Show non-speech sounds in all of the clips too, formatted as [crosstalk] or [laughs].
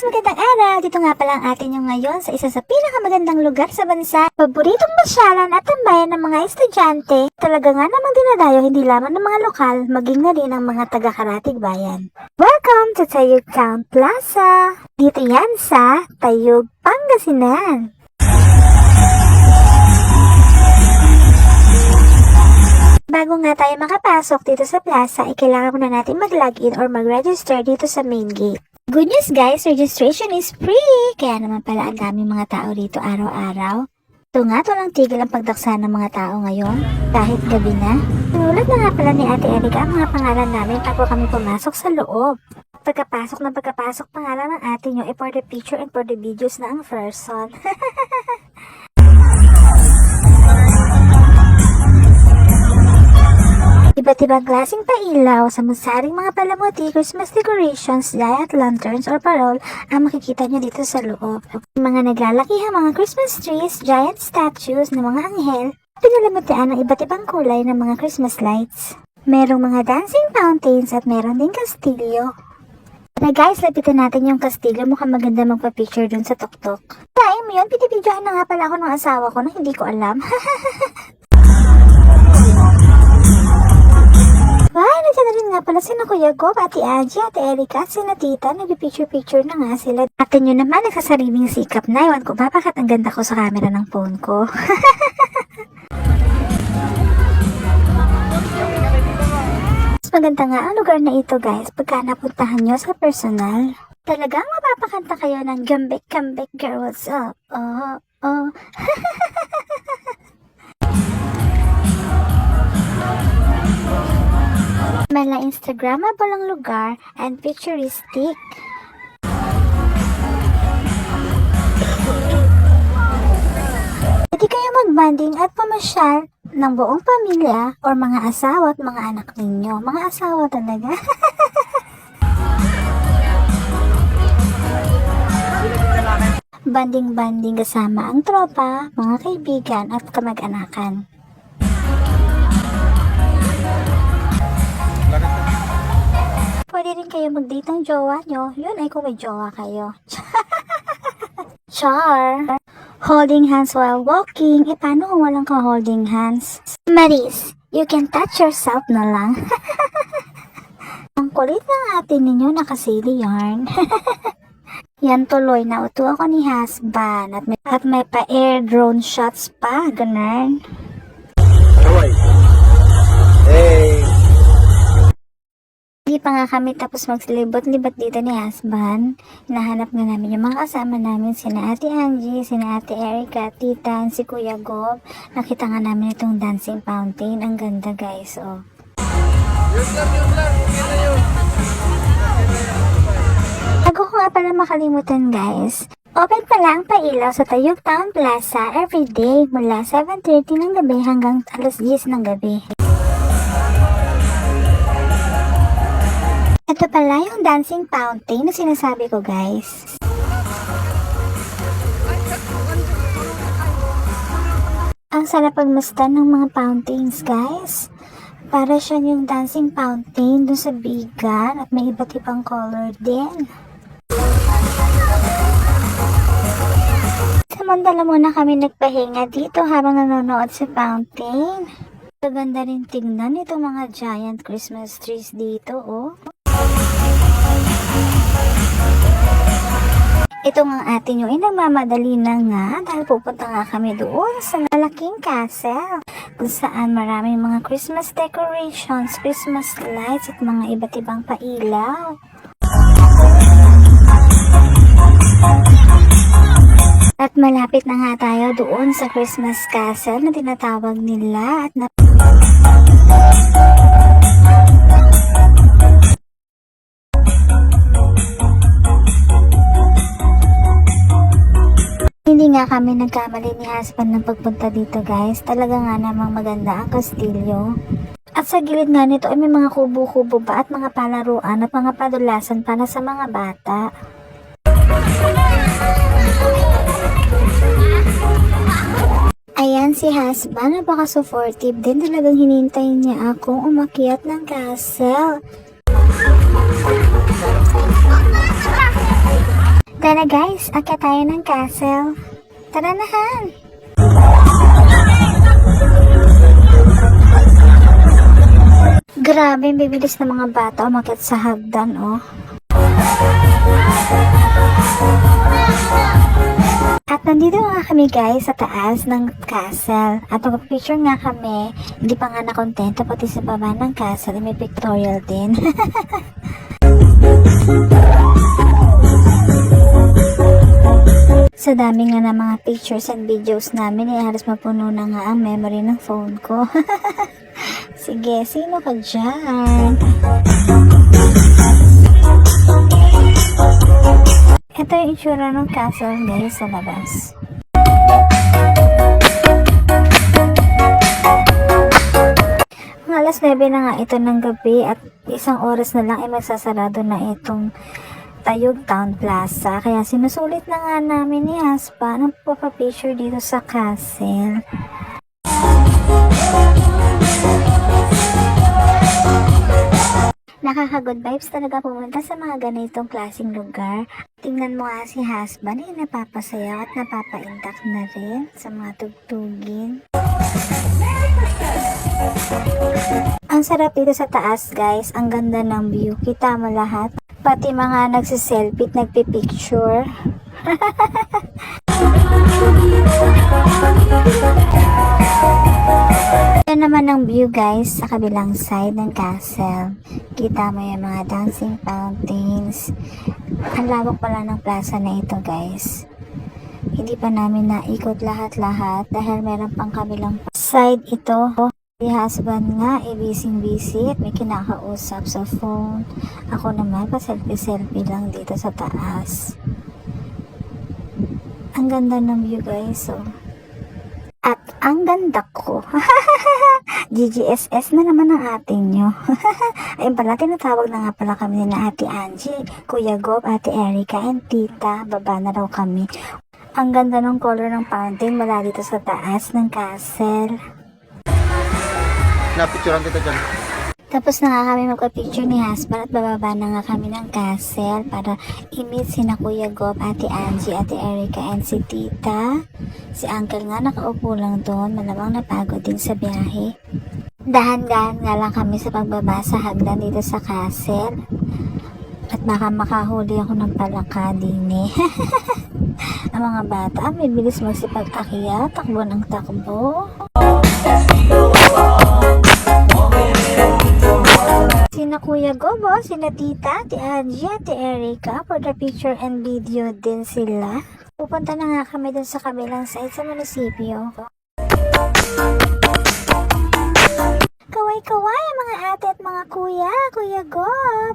guys! Magandang araw! Dito nga pala ang atin yung ngayon sa isa sa pinakamagandang lugar sa bansa. Paboritong masyalan at tambayan ng mga estudyante. Talaga nga namang dinadayo hindi lamang ng mga lokal, maging na rin ang mga taga-karatig bayan. Welcome to Tayug Town Plaza! Dito yan sa Tayug, Pangasinan. Bago nga tayo makapasok dito sa plaza, ay kailangan muna natin mag-login or mag-register dito sa main gate. Good news guys, registration is free! Kaya naman pala ang daming mga tao dito araw-araw. Ito nga, walang tigil ang pagdaksa ng mga tao ngayon, kahit gabi na. Sinulat na nga pala ni Ate Erika ang mga pangalan namin bago kami pumasok sa loob. Pagkapasok na pagkapasok pangalan ng ate nyo, eh for the picture and for the videos na ang person. [laughs] Iba't ibang klaseng pailaw, samsaring mga palamuti, Christmas decorations, dye at lanterns or parol ang makikita nyo dito sa loob. Mga naglalakihang mga Christmas trees, giant statues ng mga anghel, pinalamutian ng iba't ibang kulay ng mga Christmas lights. Merong mga dancing fountains at meron ding kastilyo. Na guys, lapitan natin yung kastilyo. Mukhang maganda magpa-picture dun sa tuktok. Time yun, pinibidyohan na nga pala ako ng asawa ko na hindi ko alam. [laughs] rin nga pala sina Kuya Gob, Ate Aji, Ate Erika, at sina Tita. Nag-picture-picture na nga sila. Ate nyo naman, nagsasariling sikap na. Ewan ko ba, bakit ang ganda ko sa camera ng phone ko? [laughs] Mas maganda nga ang lugar na ito guys pagka napuntahan nyo sa personal. Talagang mapapakanta kayo ng Gambek Gambek Girl, what's up? Oh, oh. [laughs] Mala Instagrammable ang lugar and futuristic. Pwede kayo magbanding at pamasyal ng buong pamilya or mga asawa at mga anak ninyo. Mga asawa talaga. [laughs] Banding-banding kasama ang tropa, mga kaibigan at kamag-anakan. Pwede rin kayo mag-date ng jowa nyo. Yun ay kung may jowa kayo. [laughs] Char! Holding hands while walking. E paano kung walang ka-holding hands? Maris, you can touch yourself na lang. [laughs] Ang kulit ng atin ninyo nakasili yarn. [laughs] Yan tuloy, nauto ako ni husband at may, at may pa-air drone shots pa, ganun. Hindi pa nga kami tapos magsilibot-libot dito ni husband. Hinahanap nga namin yung mga kasama namin, sina Ate Angie, sina Ate Erica, Tita, si Kuya Gob. Nakita nga namin itong dancing fountain. Ang ganda guys, oh. Bago ko nga pala makalimutan guys, open pala ang pailaw sa Tayug Town Plaza everyday mula 7.30 ng gabi hanggang alas 10 ng gabi. Ito pala yung dancing fountain na sinasabi ko guys. Ang sarap pagmasdan ng mga fountains guys. Para siya yung dancing fountain dun sa bigan at may iba't ibang color din. Samantala muna kami nagpahinga dito habang nanonood sa fountain. Maganda rin tignan itong mga giant Christmas trees dito oh. Ito nga atin yung inagmamadali na nga dahil pupunta nga kami doon sa malaking castle kung saan maraming mga Christmas decorations, Christmas lights at mga iba't ibang pailaw. At malapit na nga tayo doon sa Christmas castle na tinatawag nila at na nga kami nagkamali ni husband ng pagpunta dito guys. Talaga nga namang maganda ang kastilyo. At sa gilid nga nito ay may mga kubo-kubo pa at mga palaruan at mga padulasan para sa mga bata. Ayan si husband, napaka-supportive din. Talagang hinintay niya akong umakyat ng castle. Tara guys, akit tayo ng castle. Tara na Han! Grabe, bibilis ng mga bata umakit sa hagdan, oh. At nandito nga kami guys sa taas ng castle. At picture nga kami, hindi pa nga nakontento pati sa baba ng castle, may pictorial din. [laughs] Sa dami nga ng mga pictures and videos namin, eh, halos mapuno na nga ang memory ng phone ko. [laughs] Sige, sino ka dyan? Ito yung itsura ng castle guys sa labas. Mga alas 9 na nga ito ng gabi at isang oras na lang ay magsasarado na itong Tayog Town Plaza. Kaya sinusulit na nga namin ni Haspa ng papapicture dito sa castle. Nakaka-good vibes talaga pumunta sa mga ganitong klaseng lugar. Tingnan mo nga si husband eh, napapasaya at napapaintak na rin sa mga tugtugin. Ang sarap dito sa taas guys, ang ganda ng view. Kita mo lahat. Pati mga nagsiselfie at nagpipicture. [laughs] Ito naman ang view guys sa kabilang side ng castle. Kita mo yung mga dancing fountains. Ang lawak pala ng plaza na ito guys. Hindi pa namin naikot lahat-lahat dahil meron pang kabilang side ito. Si husband nga, eh, busy-busy may kinakausap sa phone. Ako naman, pa-selfie-selfie lang dito sa taas. Ang ganda ng view guys, oh. At ang ganda ko. [laughs] GGSS na naman ang ating nyo. [laughs] Ayun pala, tinatawag na nga pala kami na Ate Angie, Kuya Gob, Ate Erica, and Tita. Baba na raw kami. Ang ganda ng color ng fountain mula dito sa taas ng castle. Napicturean kita dyan. Tapos na nga kami magpa-picture ni husband at bababa na nga kami ng castle para i-meet si na Kuya Gob, Ate Angie, Ate Erica, and si Tita. Si Uncle nga nakaupo lang doon, malamang napagod din sa biyahe. Dahan-dahan nga lang kami sa pagbaba sa hagdan dito sa castle. At baka makahuli ako ng palaka din eh. [laughs] Ang mga bata, may bilis magsipag-akyat, takbo ng takbo. Sina Kuya Gobo, sina Tita, Ate Angie, Ate Erica for the picture and video din sila. Pupunta na nga kami dun sa kabilang side sa munisipyo. Kaway-kaway mga ate at mga kuya, Kuya Gob!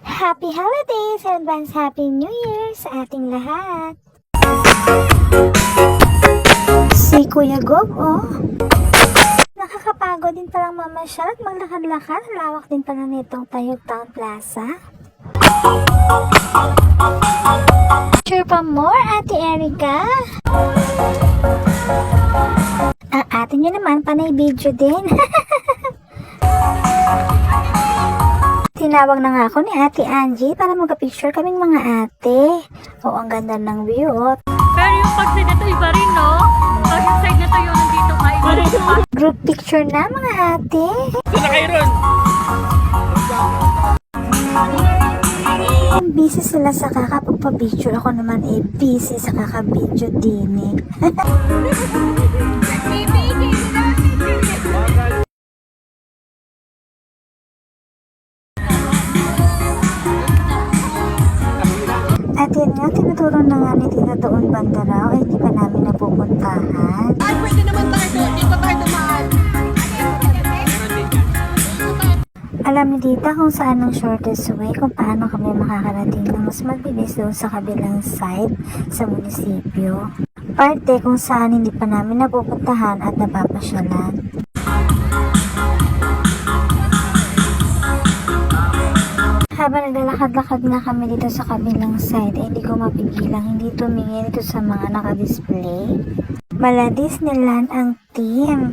Happy holidays and advance Happy New Year sa ating lahat! Si Kuya Gob, oh! Nakakapagod din palang mamasyal at maglakad-lakad. Lawak din pala nitong Tayog Town Plaza. Sure pa more, Ate Erica? Ang ate nyo naman, panay video din. [laughs] Tinawag na nga ako ni Ate Angie para magka-picture kaming mga ate. Oo, ang ganda ng view. oh. Pero yung pag side na iba rin, no? Pag yung side na yung nandito ka, iba rin. Group picture na mga ate. Busy sila sa kakapagpa-picture. Ako naman eh, busy sa kaka-video din eh. [laughs] At yun nga, tinuturo na nga ni Tita doon banda raw, eh, hindi pa namin napupuntahan. Ay, pwede naman tayo doon. Dito tayo dumaan. Alam ni Tita kung saan ang shortest way kung paano kami makakarating na mas mabilis doon sa kabilang side sa munisipyo. Parte kung saan hindi pa namin napupuntahan at napapasyalan. Habang naglalakad-lakad nga kami dito sa kabilang side, eh, hindi ko mapigilang hindi tumingin ito sa mga nakadisplay. Mala Disneyland ang team.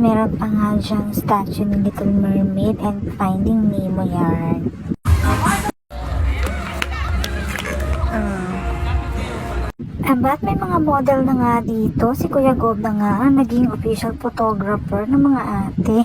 Meron pa nga diyang statue ni Little Mermaid and Finding Nemo yarn. Abat may mga model na nga dito. Si Kuya Gob na nga naging official photographer ng mga ate.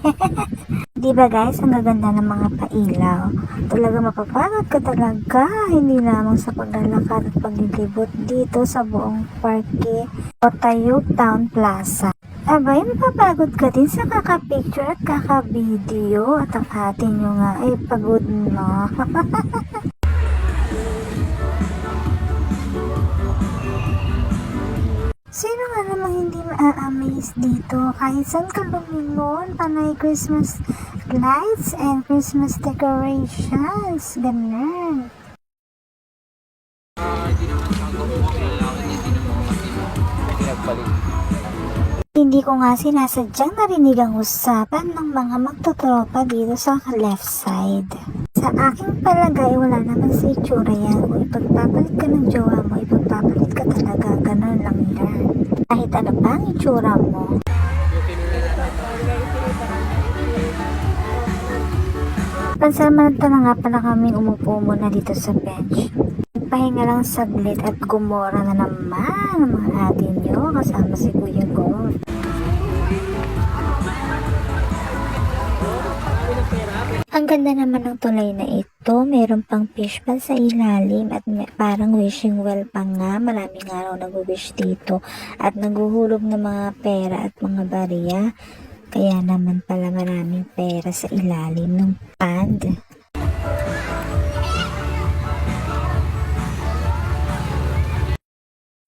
[laughs] Di ba guys, ang gaganda ng mga pailaw. Talaga mapapagod ka talaga. Hindi lamang sa paglalakad at paglilibot dito sa buong parke o Tayug Town Plaza. Abay, mapapagod ka din sa kaka-picture at kaka-video at ang ate nyo nga ay pagod na. [laughs] Sino nga namang hindi ma-amaze dito? Kahit saan ka lumingon, panay Christmas lights and Christmas decorations. Ganun. Hindi ko nga sinasadyang narinig ang usapan ng mga magtotropa dito sa left side. Sa aking palagay, wala naman sa itsura yan. Kung ipagpapalit ka ng jowa mo, ipagpapalit ka talaga. Ganun lang yan. Kahit ano pa ang itsura mo. Pansamantala nga pala kaming umupo muna dito sa bench. Pahinga lang saglit at gumora na naman ang mga atin nyo kasama si Kuya Gold. Ang ganda naman ng tulay na ito. Meron pang fish pan sa ilalim at may, parang wishing well pa nga. Maraming araw nag-wish dito at naghuhulog ng mga pera at mga barya. Kaya naman pala maraming pera sa ilalim ng pond.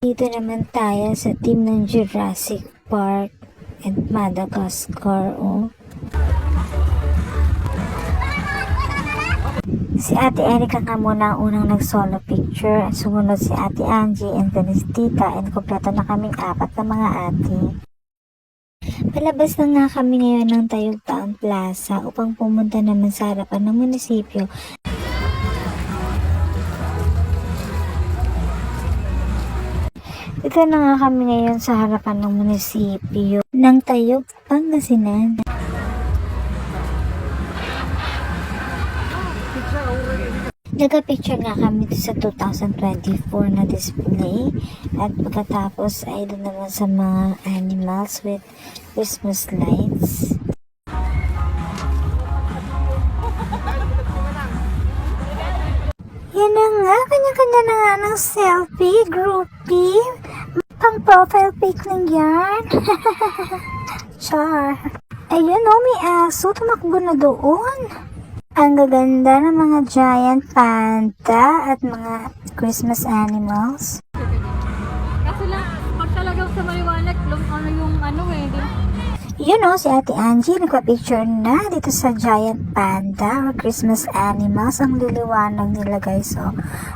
Dito naman tayo sa team ng Jurassic Park and Madagascar, oh. Si Ate Erika nga muna ang unang nag-solo picture. Sumunod si Ate Angie and then si Tita and kompleto na kaming apat na mga ate. Palabas na nga kami ngayon ng Tayog Town Plaza upang pumunta naman sa harapan ng munisipyo Ito na nga kami ngayon sa harapan ng munisipyo ng Tayog, Pangasinan. Nagka-picture nga kami sa 2024 na display at pagkatapos ay doon naman sa mga animals with Christmas lights. Yan na nga, kanya-kanya na nga ng selfie, groupie, pang profile pic lang yan. [laughs] Char. Ayun o, may aso, tumakbo na doon. Ang gaganda ng mga giant panda at mga Christmas animals. Kaso lang, pag talagang sa maliwanag, ano yung ano eh. Yun o, si Ate Angie nagpa-picture na dito sa giant panda or Christmas animals. Ang liliwanag nila guys o.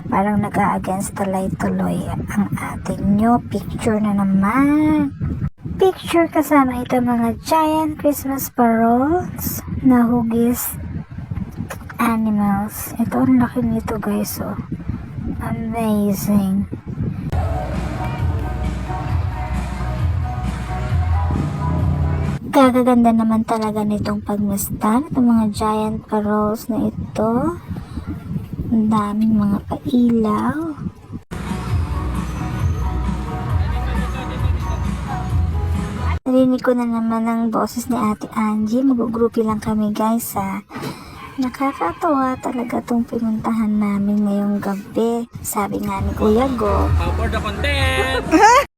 Parang nag-a-against the light tuloy ang ating nyo. Picture na naman. Picture kasama ito mga giant Christmas paroles na hugis animals. Ito ang laki nito guys o. Amazing. Gagaganda naman talaga nitong pagmastan. Itong mga giant paroles na ito. Ang daming mga pailaw. Narinig ko na naman ang boses ni Ate Angie. Mag-groupie lang kami guys ha. Nakakatawa talaga itong pinuntahan namin ngayong gabi. Sabi nga ni Kuya Go, For the content! [laughs]